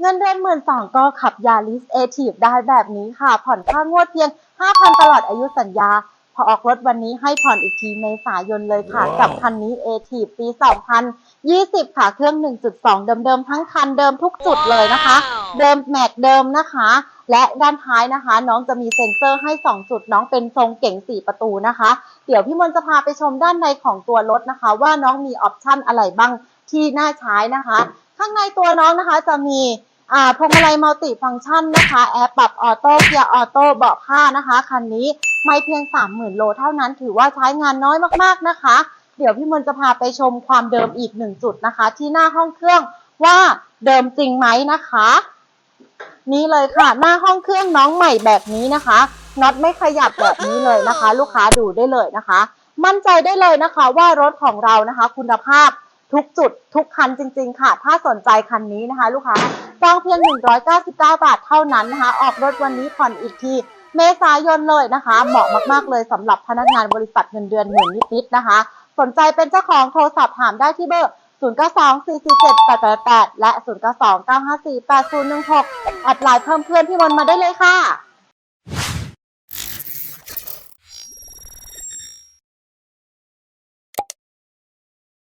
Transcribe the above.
เงินเดือนหมื่นสองก็ขับยาริสเอทีฟได้แบบนี้ค่ะ ผ่อนค่างวดเพียง 5,000 ตลอดอายุสัญญา พอออกรถวันนี้ให้ผ่อนอีกทีเมษายนเลยค่ะ กับคันนี้เอทีฟปี 2020 ค่ะ เครื่อง 1.2 เดิมๆ ทั้งคันเดิมทุกจุดเลยนะคะ เดิมแม็กเดิมนะคะ และด้านท้ายนะคะ น้องจะมีเซ็นเซอร์ให้ 2 จุดน้องเป็นทรงเก๋ง 4 ประตูนะคะ เดี๋ยวพี่มนต์จะพาไปชมด้านในของตัวรถนะคะ ว่าน้องมีออปชั่นอะไรบ้างที่น่าใช้นะคะ ข้างในตัวน้องนะคะจะมี อ่าพวงมาลัยมัลติฟังก์ชันนะคะแอร์ปรับออโต้เกียร์ออโต้เบาะผ้านะคะคันนี้ไม่เพียง 30,000 โลเท่านั้น ถือว่าใช้งานน้อยมากๆนะคะ เดี๋ยวพี่มนจะพาไปชมความเดิมอีกหนึ่งจุดนะคะ ที่หน้าห้องเครื่องว่าเดิมจริงไหมนะคะ นี่เลยค่ะ หน้าห้องเครื่องน้องใหม่แบบนี้นะคะน็อตไม่ขยับแบบนี้เลยนะคะ ลูกค้าดูได้เลยนะคะ มั่นใจได้เลยนะคะว่ารถของเรานะคะ คุณภาพทุกจุดทุกคันจริง ๆ ค่ะ ถ้าสนใจคันนี้นะคะ ลูกค้า องเพียง 199 บาทเท่านั้นนะคะ ออกรถวันนี้ผ่อนอีกทีเมษายนเลยนะคะ เหมาะมาก ๆ เลยสำหรับพนักงานบริษัทเงินเดือนหมื่นนิดๆนะคะ สนใจเป็นเจ้าของโทรสอบถามได้ที่เบอร์ 0924478888 และ 0929548016แอดไลน์เพิ่มเพื่อนพี่มนมาได้เลยค่ะ